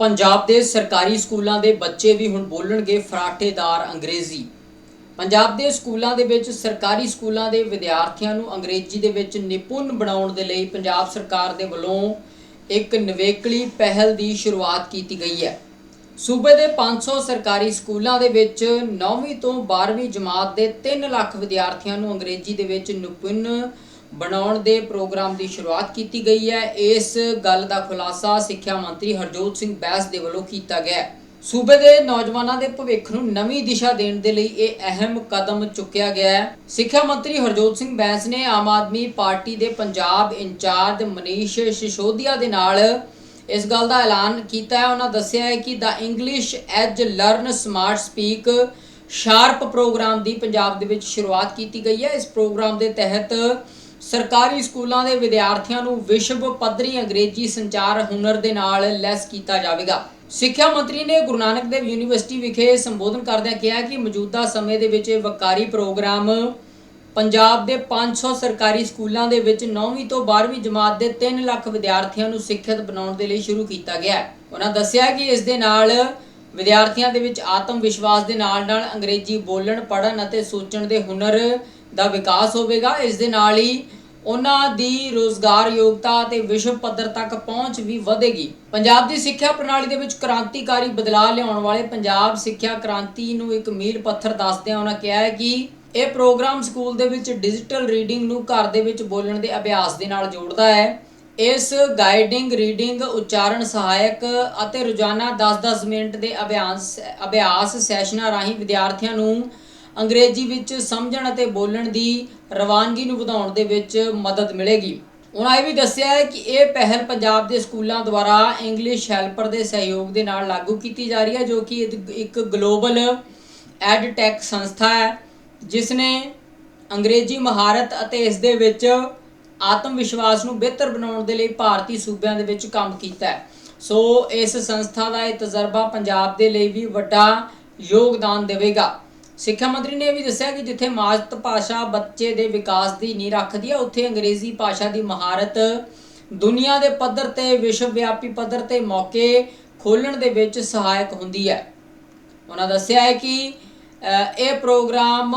ਪੰਜਾਬ ਦੇ ਸਰਕਾਰੀ ਸਕੂਲਾਂ ਦੇ ਬੱਚੇ ਵੀ ਹੁਣ ਬੋਲਣਗੇ ਫਰਾਟੇਦਾਰ ਅੰਗਰੇਜ਼ੀ। ਪੰਜਾਬ ਦੇ ਸਕੂਲਾਂ ਦੇ ਵਿੱਚ ਸਰਕਾਰੀ ਸਕੂਲਾਂ ਦੇ ਵਿਦਿਆਰਥੀਆਂ ਨੂੰ ਅੰਗਰੇਜ਼ੀ ਦੇ ਵਿੱਚ ਨਿਪੁੰਨ ਬਣਾਉਣ ਦੇ ਲਈ ਪੰਜਾਬ ਸਰਕਾਰ ਦੇ ਵੱਲੋਂ ਇੱਕ ਨਿਵੇਕਲੀ ਪਹਿਲ ਦੀ ਸ਼ੁਰੂਆਤ ਕੀਤੀ ਗਈ ਹੈ। ਸੂਬੇ ਦੇ 500 ਸਰਕਾਰੀ ਸਕੂਲਾਂ ਦੇ ਵਿੱਚ 9ਵੀਂ ਤੋਂ 12ਵੀਂ ਜਮਾਤ ਦੇ 3 ਲੱਖ ਵਿਦਿਆਰਥੀਆਂ ਨੂੰ ਅੰਗਰੇਜ਼ੀ ਦੇ ਵਿੱਚ ਨਿਪੁੰਨ ਬਣਾਉਣ ਦੇ ਪ੍ਰੋਗਰਾਮ ਦੀ ਸ਼ੁਰੂਆਤ ਕੀਤੀ ਗਈ ਹੈ। ਇਸ ਗੱਲ ਦਾ ਖੁਲਾਸਾ ਸਿੱਖਿਆ ਮੰਤਰੀ ਹਰਜੋਤ ਸਿੰਘ ਬੈਂਸ ਦੇ ਵੱਲੋਂ ਕੀਤਾ ਗਿਆ ਸੂਬੇ ਦੇ ਨੌਜਵਾਨਾਂ ਦੇ ਭਵਿੱਖ ਨੂੰ ਨਵੀਂ ਦਿਸ਼ਾ ਦੇਣ ਦੇ ਲਈ ਇਹ ਅਹਿਮ ਕਦਮ ਚੁੱਕਿਆ ਗਿਆ ਹੈ। ਸਿੱਖਿਆ ਮੰਤਰੀ ਹਰਜੋਤ ਸਿੰਘ ਬੈਂਸ ਨੇ ਆਮ ਆਦਮੀ ਪਾਰਟੀ ਦੇ ਪੰਜਾਬ ਇੰਚਾਰਜ ਮਨੀਸ਼ ਸਿਸੋਦੀਆ ਦੇ ਨਾਲ ਇਸ ਗੱਲ ਦਾ ਐਲਾਨ ਕੀਤਾ ਹੈ। ਉਹਨਾਂ ਦੱਸਿਆ ਹੈ ਕਿ the English Edge learn smart speak sharp program ਦੀ ਪੰਜਾਬ ਦੇ ਵਿੱਚ ਸ਼ੁਰੂਆਤ ਕੀਤੀ ਗਈ ਹੈ। ਇਸ ਪ੍ਰੋਗਰਾਮ ਦੇ ਤਹਿਤ ਸਰਕਾਰੀ ਸਕੂਲਾਂ ਦੇ ਵਿਦਿਆਰਥੀਆਂ ਨੂੰ ਵਿਸ਼ਵ ਪੱਧਰੀ ਅੰਗਰੇਜ਼ੀ ਸੰਚਾਰ ਹੁਨਰ ਦੇ ਨਾਲ ਲੈਸ ਕੀਤਾ ਜਾਵੇਗਾ। ਸਿੱਖਿਆ ਮੰਤਰੀ ਨੇ ਗੁਰੂ ਨਾਨਕ ਦੇਵ ਯੂਨੀਵਰਸਿਟੀ ਵਿਖੇ ਸੰਬੋਧਨ ਕਰਦਿਆਂ ਕਿਹਾ ਕਿ ਮੌਜੂਦਾ ਸਮੇਂ ਦੇ ਵਿੱਚ ਇਹ ਵਕਾਰੀ ਪ੍ਰੋਗਰਾਮ ਪੰਜਾਬ ਦੇ 500 ਸਰਕਾਰੀ ਸਕੂਲਾਂ ਦੇ ਵਿੱਚ 9ਵੀਂ ਤੋਂ 12ਵੀਂ ਜਮਾਤ ਦੇ 3 ਲੱਖ ਵਿਦਿਆਰਥੀਆਂ ਨੂੰ ਸਿੱਖਿਅਤ ਬਣਾਉਣ ਦੇ ਲਈ ਸ਼ੁਰੂ ਕੀਤਾ ਗਿਆ ਹੈ। ਉਹਨਾਂ ਦੱਸਿਆ ਕਿ ਇਸ ਦੇ ਨਾਲ ਵਿਦਿਆਰਥੀਆਂ ਦੇ ਵਿੱਚ ਆਤਮ ਵਿਸ਼ਵਾਸ ਦੇ ਨਾਲ-ਨਾਲ ਅੰਗਰੇਜ਼ੀ ਬੋਲਣ, ਪੜ੍ਹਨ ਅਤੇ ਸੋਚਣ ਦੇ ਹੁਨਰ ਦਾ ਵਿਕਾਸ ਹੋਵੇਗਾ। ਇਸ ਦੇ ਨਾਲ ਹੀ ਉਹਨਾਂ ਦੀ ਰੋਜ਼ਗਾਰ ਯੋਗਤਾ ਅਤੇ ਵਿਸ਼ਵ ਪੱਧਰ ਤੱਕ ਪਹੁੰਚ ਵੀ ਵਧੇਗੀ। ਪੰਜਾਬ ਦੀ ਸਿੱਖਿਆ ਪ੍ਰਣਾਲੀ ਦੇ ਵਿੱਚ ਕ੍ਰਾਂਤੀਕਾਰੀ ਬਦਲਾਅ ਲਿਆਉਣ ਵਾਲੇ ਪੰਜਾਬ ਸਿੱਖਿਆ ਕ੍ਰਾਂਤੀ ਨੂੰ ਇੱਕ ਮੀਲ ਪੱਥਰ ਦੱਸਦਿਆਂ ਉਹਨਾਂ ਕਿਹਾ ਹੈ ਕਿ ਇਹ ਪ੍ਰੋਗਰਾਮ ਸਕੂਲ ਦੇ ਵਿੱਚ ਡਿਜੀਟਲ ਰੀਡਿੰਗ ਨੂੰ ਘਰ ਦੇ ਵਿੱਚ ਬੋਲਣ ਦੇ ਅਭਿਆਸ ਦੇ ਨਾਲ ਜੋੜਦਾ ਹੈ। ਇਸ ਗਾਈਡਿੰਗ, ਰੀਡਿੰਗ, ਉਚਾਰਨ ਸਹਾਇਕ ਅਤੇ ਰੋਜ਼ਾਨਾ 10-10 ਮਿੰਟ ਦੇ ਅਭਿਆਸ ਅਭਿਆਸ ਸੈਸ਼ਨਾਂ ਰਾਹੀਂ ਵਿਦਿਆਰਥੀਆਂ ਨੂੰ ਅੰਗਰੇਜ਼ੀ ਵਿੱਚ ਸਮਝਣ ਅਤੇ ਬੋਲਣ ਦੀ ਰਵਾਨਗੀ ਨੂੰ ਵਧਾਉਣ ਦੇ ਵਿੱਚ ਮਦਦ ਮਿਲੇਗੀ। ਉਹਨਾਂ ਇਹ ਵੀ ਦੱਸਿਆ ਹੈ ਕਿ ਇਹ ਪਹਿਲ ਪੰਜਾਬ ਦੇ ਸਕੂਲਾਂ ਦੁਆਰਾ ਇੰਗਲਿਸ਼ ਹੈਲਪਰ ਦੇ ਸਹਿਯੋਗ ਦੇ ਨਾਲ ਲਾਗੂ ਕੀਤੀ ਜਾ ਰਹੀ ਹੈ, ਜੋ ਕਿ ਇੱਕ- ਗਲੋਬਲ ਐਡ ਟੈਕ ਸੰਸਥਾ ਹੈ ਜਿਸ ਨੇ ਅੰਗਰੇਜ਼ੀ ਮਹਾਰਤ ਅਤੇ ਇਸ ਦੇ ਵਿੱਚ ਆਤਮ ਵਿਸ਼ਵਾਸ ਨੂੰ ਬਿਹਤਰ ਬਣਾਉਣ ਦੇ ਲਈ ਭਾਰਤੀ ਸੂਬਿਆਂ ਦੇ ਵਿੱਚ ਕੰਮ ਕੀਤਾ ਹੈ। ਸੋ ਇਸ ਸੰਸਥਾ ਦਾ ਇਹ ਤਜਰਬਾ ਪੰਜਾਬ ਦੇ ਲਈ ਵੀ ਵੱਡਾ ਯੋਗਦਾਨ ਦੇਵੇਗਾ। ਸਿੱਖਿਆ ਮੰਤਰੀ ਨੇ ਇਹ ਵੀ ਦੱਸਿਆ ਕਿ ਜਿੱਥੇ ਮਾਤ ਭਾਸ਼ਾ ਬੱਚੇ ਦੇ ਵਿਕਾਸ ਦੀ ਨੀਂਹ ਰੱਖਦੀ ਹੈ ਉੱਥੇ ਅੰਗਰੇਜ਼ੀ ਭਾਸ਼ਾ ਦੀ ਮਹਾਰਤ ਦੁਨੀਆ ਦੇ ਪੱਧਰ ਤੇ ਵਿਸ਼ਵ ਵਿਆਪੀ ਪੱਧਰ ਤੇ ਮੌਕੇ ਖੋਲਣ ਦੇ ਵਿੱਚ ਸਹਾਇਕ ਹੁੰਦੀ ਹੈ। ਉਹਨਾਂ ਦੱਸਿਆ ਹੈ ਕਿ ਇਹ ਪ੍ਰੋਗਰਾਮ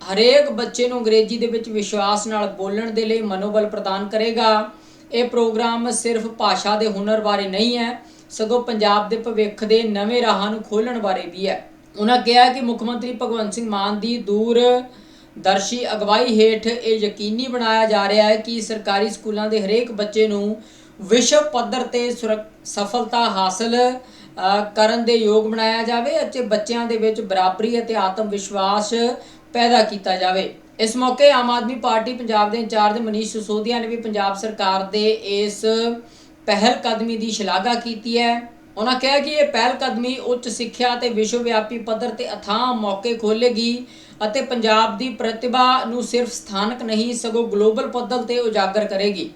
ਹਰੇਕ ਬੱਚੇ ਨੂੰ ਅੰਗਰੇਜ਼ੀ ਦੇ ਵਿੱਚ ਵਿਸ਼ਵਾਸ ਨਾਲ ਬੋਲਣ ਦੇ ਲਈ ਮਨੋਬਲ ਪ੍ਰਦਾਨ ਕਰੇਗਾ। ਇਹ ਪ੍ਰੋਗਰਾਮ ਸਿਰਫ ਭਾਸ਼ਾ ਦੇ ਹੁਨਰ ਬਾਰੇ ਨਹੀਂ ਹੈ, ਸਗੋਂ ਪੰਜਾਬ ਦੇ ਭਵਿੱਖ ਦੇ ਨਵੇਂ ਰਾਹਾਂ ਨੂੰ ਖੋਲਣ ਬਾਰੇ ਵੀ ਹੈ। ਉਹਨਾਂ ਕਿਹਾ ਕਿ ਮੁੱਖ ਮੰਤਰੀ ਭਗਵੰਤ ਸਿੰਘ ਮਾਨ ਦੀ ਦੂਰ ਦਰਸ਼ੀ ਅਗਵਾਈ ਹੇਠ ਇਹ ਯਕੀਨੀ ਬਣਾਇਆ ਜਾ ਰਿਹਾ ਹੈ ਕਿ ਸਰਕਾਰੀ ਸਕੂਲਾਂ ਦੇ ਹਰੇਕ ਬੱਚੇ ਨੂੰ ਵਿਸ਼ਵ ਪੱਧਰ ਤੇ ਸੁਰੱਖ- ਸਫਲਤਾ ਹਾਸਲ ਕਰਨ ਦੇ ਯੋਗ ਬਣਾਇਆ ਜਾਵੇ ਅਤੇ ਬੱਚਿਆਂ ਦੇ ਵਿੱਚ ਬਰਾਬਰੀ ਅਤੇ ਆਤਮ ਵਿਸ਼ਵਾਸ ਪੈਦਾ ਕੀਤਾ ਜਾਵੇ। ਇਸ ਮੌਕੇ ਆਮ ਆਦਮੀ ਪਾਰਟੀ ਪੰਜਾਬ ਦੇ ਇੰਚਾਰਜ ਮਨੀਸ਼ ਸਿਸੋਦੀਆ ਨੇ ਵੀ ਪੰਜਾਬ ਸਰਕਾਰ ਦੇ ਇਸ ਪਹਿਲ ਕਦਮੀ ਦੀ ਸ਼ਲਾਘਾ ਕੀਤੀ ਹੈ। ਉਹਨਾਂ ਕਿਹਾ ਕਿ ਇਹ ਪਹਿਲ ਕਦਮੀ ਉੱਚ ਸਿੱਖਿਆ ਤੇ ਵਿਸ਼ਵ ਵਿਆਪੀ ਪੱਧਰ ਤੇ ਅਥਾਹ ਮੌਕੇ ਖੋਲੇਗੀ ਅਤੇ ਪੰਜਾਬ ਦੀ ਪ੍ਰਤਿਭਾ ਨੂੰ ਸਿਰਫ ਸਥਾਨਕ ਨਹੀਂ, ਸਗੋਂ ਗਲੋਬਲ ਪੱਧਰ ਤੇ ਉਜਾਗਰ ਕਰੇਗੀ।